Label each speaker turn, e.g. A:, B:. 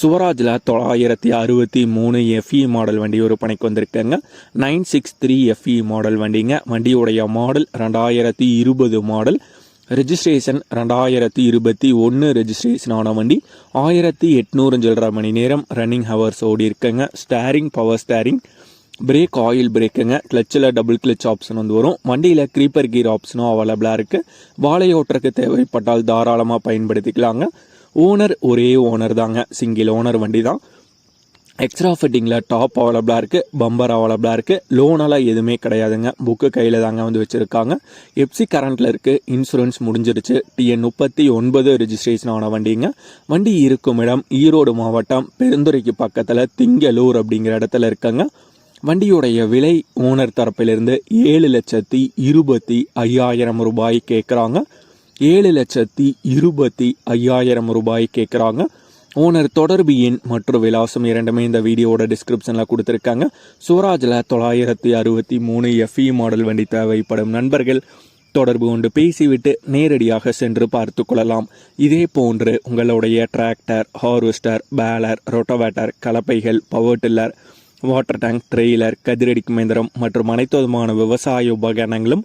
A: சுவராஜில் தொள்ளாயிரத்தி அறுபத்தி மூணு எஃப்இ மாடல் வண்டி விற்பனைக்கு வந்திருக்கேங்க. Nine six three FE model வண்டிங்க. வண்டியுடைய மாடல் ரெண்டாயிரத்தி இருபது மாடல் ரெஜிஸ்ட்ரேஷன் ரெண்டாயிரத்தி இருபத்தி ஒன்று ரெஜிஸ்ட்ரேஷன் ஆன வண்டி. ஆயிரத்தி எட்நூறு சில்லற மணி நேரம் ரன்னிங் ஹவர்ஸ் ஓடி இருக்குங்க. Steering power steering brake oil பிரேக்குங்க கிளச்சில் டபுள் கிளச் ஆப்ஷன் வந்து வரும். வண்டியில் க்ரீப்பர் கீர் ஆப்ஷனும் அவைலபிளாக இருக்குது வாழை ஓட்டுறதுக்கு தேவைப்பட்டால் தாராளமாக பயன்படுத்திக்கலாங்க. ஓனர் ஒரே ஓனர் தாங்க. சிங்கிள் ஓனர் வண்டி தான் எக்ஸ்ட்ரா ஃபிட்டிங்கில் டாப் அவைலபிளாக இருக்குது பம்பர் அவைலபிளாக இருக்குது லோனெல்லாம் எதுவுமே கிடையாதுங்க. புக்கு கையில் தாங்க வந்து வச்சுருக்காங்க. எப்சி கரண்ட்டில் இருக்குது இன்சூரன்ஸ் முடிஞ்சிருச்சு. டிஎன் முப்பத்தி ஒன்பது ரிஜிஸ்ட்ரேஷன் ஆன வண்டிங்க. வண்டி இருக்கும் இடம் ஈரோடு மாவட்டம் பெருந்துறைக்கு பக்கத்தில் திங்களூர் அப்படிங்கிற இடத்துல இருக்குங்க. வண்டியுடைய விலை ஓனர் தரப்பிலிருந்து ஏழு லட்சத்தி இருபத்தி ஐயாயிரம் ரூபாய் கேட்குறாங்க ஏழு லட்சத்தி இருபத்தி ஐயாயிரம் ரூபாய் கேட்குறாங்க ஓனர் தொடர்பு எண் மற்றும் விலாசம் இரண்டுமே இந்த வீடியோவோட டிஸ்கிரிப்ஷனில் கொடுத்துருக்காங்க. சுவராஜில் தொள்ளாயிரத்தி அறுபத்தி மூணு எஃப்இ மாடல் வண்டி தேவைப்படும் நண்பர்கள். தொடர்பு கொண்டு பேசிவிட்டு நேரடியாக சென்று பார்த்து கொள்ளலாம். இதே போன்று உங்களுடைய tractor harvester baler rotavator கலப்பைகள் power tiller water tank trailer கதிரடிக்கும் இயந்திரம் மற்றும் அனைத்து விதமான விவசாய உபகரணங்களும்